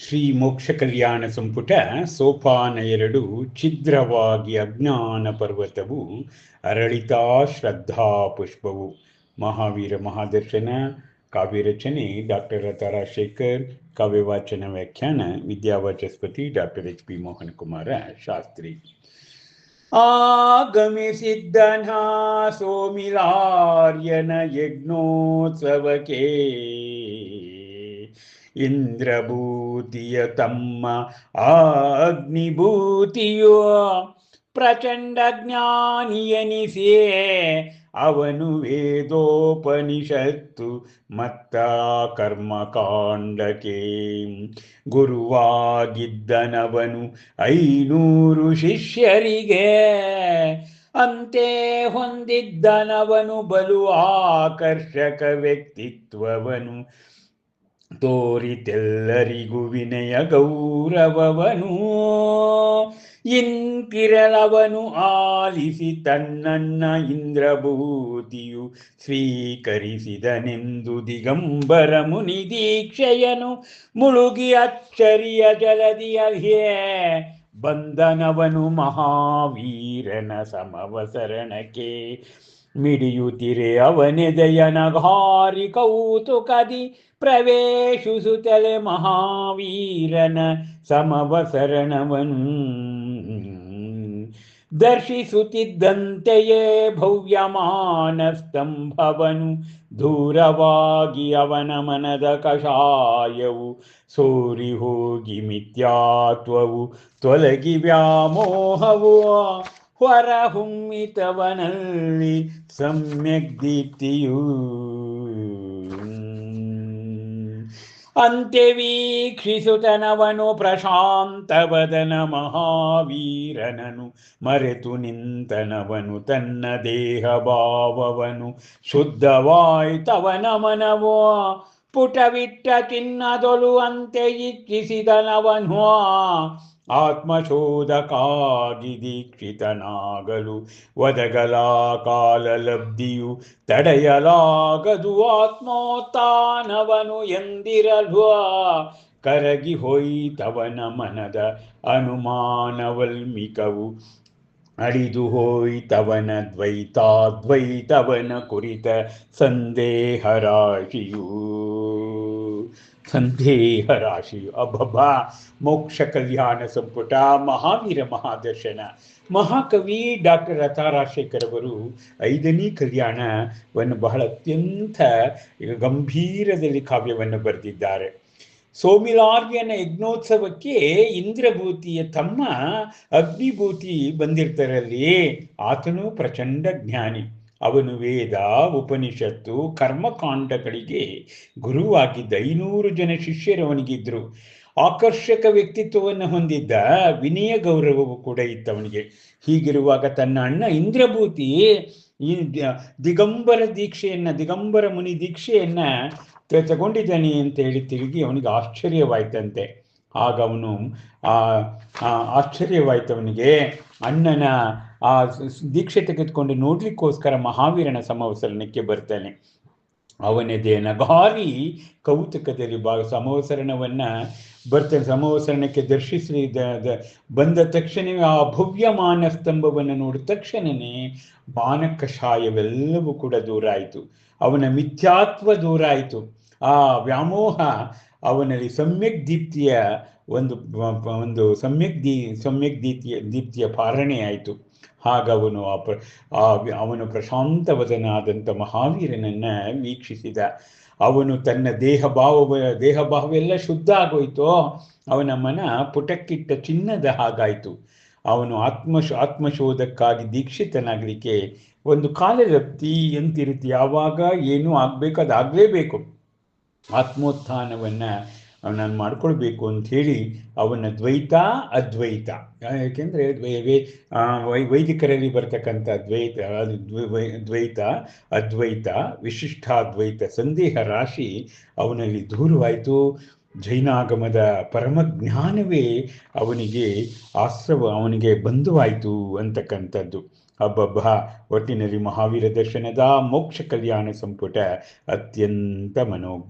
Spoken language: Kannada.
ಶ್ರೀ ಮೋಕ್ಷ ಕಲ್ಯಾಣ ಸಂಪುಟ ಸೋಪಾನ ಎರಡು ಛಿದ್ರವಾಗಿ ಅಜ್ಞಾನ ಪರ್ವತವು ಅರಳಿತಾ ಶ್ರದ್ಧಾ ಪುಷ್ಪವು ಮಹಾವೀರ ಮಹಾದರ್ಶನ ಕಾವ್ಯ ರಚನೆ ಡಾಕ್ಟರ್ ರಾಜಶೇಖರ್ ಕಾವ್ಯ ವಾಚನ ವ್ಯಾಖ್ಯಾನ ವಿದ್ಯಾವಾಚಸ್ಪತಿ doctor H P Mohan Kumara Shastri ಆಗಮಿಸಿದ್ದನ ಸೋಮಿಲಾರ್ಯನ ಯಜ್ಞೋತ್ಸವಕ್ಕೆ ಇಂದ್ರಭೂತಿಯ ತಮ್ಮ ಅಗ್ನಿಭೂತಿಯೋ ಪ್ರಚಂಡ ಜ್ಞಾನಿಯನಿಸಿಯೇ ಅವನು ವೇದೋಪನಿಷತ್ತು ಮತ್ತ ಕರ್ಮಕಾಂಡಕ್ಕೆ ಗುರುವಾಗಿದ್ದನವನು ಐನೂರು ಶಿಷ್ಯರಿಗೆ. ಅಂತೆ ಹೊಂದಿದ್ದನವನು ಬಲು ಆಕರ್ಷಕ ವ್ಯಕ್ತಿತ್ವವನು. ತೋರಿತೆಲ್ಲರಿಗೂ ವಿನಯ ಗೌರವವನು. ಇಂತಿರಲವನು ಆಲಿಸಿ ತನ್ನನ್ನ ಇಂದ್ರಭೂತಿಯು ಸ್ವೀಕರಿಸಿದನೆಂದು ದಿಗಂಬರ ಮುನಿ ದೀಕ್ಷೆಯನು ಮುಳುಗಿ ಅಚ್ಚರಿಯ ಜಲದಿಯೇ ಬಂದನವನು ಮಹಾವೀರನ ಸಮವಸರಣಕ್ಕೆ ಮಿಡಿಯುತ್ತಿರೆ ಅವನೆದೆಯನ ಘಾರಿ ಕೌತುಕದಿ ಪ್ರವೇಶಿಸುತ್ತಲೆ ಮಹಾವೀರನ ಸಮವಸರಣವನು ದರ್ಶಿಸುತ್ತಿದ್ದಂತೆಯೇ ಭವ್ಯಮಾನ ಸ್ತಂಭವನು ದೂರವಾಗಿ ಅವನ ಮನದ ಕಷಾಯವು ಸೋರಿ ಹೋಗಿ ಮಿಥ್ಯಾತ್ವವು ತೊಲಗಿ ವ್ಯಾಮೋಹವು ಹೊರಹುಮ್ಮಿತವನಲ್ಲಿ ಸಮ್ಯಕ್ ದೀಪ್ತಿಯು ಅಂತ್ಯವೀಕ್ಷಿಸುತನವನು ಪ್ರಶಾಂತವದನ ಮಹಾವೀರನನು ಮರೆತು ನಿಂತನವನು ತನ್ನ ದೇಹ ಭಾವವನು ಶುದ್ಧವಾಯ್ತವನ ಮನವೋ ಪುಟವಿಟ್ಟ ತಿನ್ನದೊಳುವಂತೆ ಅಂತೆ ಇಚ್ಛಿಸಿದನವನು ಆತ್ಮಶೋಧಕಾಗಿ ದೀಕ್ಷಿತನಾಗಲು ಒದಗಲ ಕಾಲ ಲಬ್ಧಿಯು ತಡೆಯಲಾಗದು ಆತ್ಮೋತ್ಥಾನವನು ಎಂದಿರಲು ಕರಗಿ ಹೋಯಿತವನ ಮನದ ಅನುಮಾನವಲ್ಮಿಕವು ಅಡಿದು ಹೋಯ್ತವನ ದ್ವೈತಾದ್ವೈತವನ ಕುರಿತ ಸಂದೇಹ ರಾಶಿಯು ಸಂದೇಹ ರಾಶಿಯು ಅಬ್ಬಬ್ಬ! ಮೋಕ್ಷ ಕಲ್ಯಾಣ ಸಂಪುಟ, ಮಹಾವೀರ ಮಹಾದರ್ಶನ. ಮಹಾಕವಿ ಡಾಕ್ಟರ್ ರಥ ರಾಜಶೇಖರ್ ಅವರು ಐದನೇ ಕಲ್ಯಾಣವನ್ನು ಬಹಳ ಅತ್ಯಂತ ಗಂಭೀರದಲ್ಲಿ ಕಾವ್ಯವನ್ನು ಬರೆದಿದ್ದಾರೆ. ಸೋಮಿಲಾರ್ಯನ ಯಜ್ಞೋತ್ಸವಕ್ಕೆ ಇಂದ್ರಭೂತಿಯ ತಮ್ಮ ಅಗ್ನಿಭೂತಿ ಬಂದಿರ್ತಾರಲ್ಲಿ. ಆತನು ಪ್ರಚಂಡ ಜ್ಞಾನಿ. ಅವನು ವೇದ, ಉಪನಿಷತ್ತು, ಕರ್ಮಕಾಂಡಗಳಿಗೆ ಗುರುವಾಗಿದ್ದ ಐನೂರು ಜನ ಶಿಷ್ಯರು ಅವನಿಗಿದ್ರು. ಆಕರ್ಷಕ ವ್ಯಕ್ತಿತ್ವವನ್ನು ಹೊಂದಿದ್ದ ವಿನಯ ಗೌರವವು ಕೂಡ ಇತ್ತವನಿಗೆ. ಹೀಗಿರುವಾಗ ತನ್ನ ಅಣ್ಣ ಇಂದ್ರಭೂತಿ ಈ ದಿಗಂಬರ ದೀಕ್ಷೆಯನ್ನ, ದಿಗಂಬರ ಮುನಿ ದೀಕ್ಷೆಯನ್ನ ತಗೊಂಡಿದ್ದಾನೆ ಅಂತ ಹೇಳಿ ತಿರುಗಿ ಅವನಿಗೆ ಆಶ್ಚರ್ಯವಾಯ್ತಂತೆ. ಆಗ ಅವನು, ಆ ಆಶ್ಚರ್ಯವಾಯ್ತು ಅವನಿಗೆ ಅಣ್ಣನ, ಆ, ದೀಕ್ಷೆ ತೆಗೆದುಕೊಂಡು ನೋಡ್ಲಿಕ್ಕೋಸ್ಕರ ಮಹಾವೀರನ ಸಮವಸರಣಕ್ಕೆ ಬರ್ತಾನೆ. ಅವನದೇ ನಗಾರಿ ಕೌತುಕದಲ್ಲಿ ಬಾ ಸಮವಸರಣವನ್ನ ಬರ್ತಾನೆ. ಸಮವಸರಣಕ್ಕೆ ದರ್ಶಿಸಿ ಬಂದ ತಕ್ಷಣವೇ ಆ ಭವ್ಯಮಾನ ಸ್ತಂಭವನ್ನು ನೋಡಿದ ತಕ್ಷಣನೇ ಬಾನಕಷಾಯವೆಲ್ಲವೂ ಕೂಡ ದೂರ ಆಯಿತು. ಅವನ ಮಿಥ್ಯಾತ್ವ ದೂರ ಆಯಿತು. ಆ ವ್ಯಾಮೋಹ ಅವನಲ್ಲಿ ಸಮ್ಯಕ್ ದೀಪ್ತಿಯ ಒಂದು ಒಂದು ಸಮ್ಯಕ್ ದೀ, ಸಮ್ಯಕ್ ದೀಪ್ತಿಯ ದೀಪ್ತಿಯ ಪಾರಣೆಯಾಯಿತು ಆಯಿತು. ಆ ಪ್ರ, ಆ ಅವನು ಪ್ರಶಾಂತವದನಾದಂಥ ಮಹಾವೀರನನ್ನ ವೀಕ್ಷಿಸಿದ. ಅವನು ತನ್ನ ದೇಹ ಭಾವ ದೇಹ ಭಾವೆಲ್ಲ ಶುದ್ಧ ಆಗೋಯ್ತೋ, ಅವನ ಮನ ಪುಟಕ್ಕಿಟ್ಟ ಚಿನ್ನದ ಹಾಗಾಯಿತು. ಅವನು ಆತ್ಮ, ಆತ್ಮಶೋಧಕ್ಕಾಗಿ ದೀಕ್ಷಿತನಾಗಲಿಕ್ಕೆ ಒಂದು ಕಾಲದಪ್ತಿ ಎಂತಿರುತ್ತೆ. ಯಾವಾಗ ಏನು ಆಗಬೇಕು ಅದಾಗಲೇಬೇಕು ಆತ್ಮೋತ್ಥಾನವನ್ನ ನಾನು ಮಾಡ್ಕೊಳ್ಬೇಕು ಅಂತ ಹೇಳಿ ಅವನ ದ್ವೈತ, ಅದ್ವೈತ. ಯಾಕೆಂದರೆ ವೈದಿಕರಲ್ಲಿ ಬರ್ತಕ್ಕಂಥ ದ್ವೈತ ದ್ವೈತ, ಅದ್ವೈತ, ವಿಶಿಷ್ಟಾದ್ವೈತ, ಸಂದೇಹ ರಾಶಿ ಅವನಲ್ಲಿ ದೂರವಾಯಿತು. ಜೈನಾಗಮದ ಪರಮಜ್ಞಾನವೇ ಅವನಿಗೆ ಆಶ್ರವ, ಅವನಿಗೆ ಬಂಧುವಾಯಿತು ಅಂತಕ್ಕಂಥದ್ದು. ಅಬ್ಬಬ್ಬ, ಒಟ್ಟಿನಲ್ಲಿ ಮಹಾವೀರ ದರ್ಶನದ ಮೋಕ್ಷ ಕಲ್ಯಾಣ ಸಂಪುಟ ಅತ್ಯಂತ ಮನೋಜ್ಞ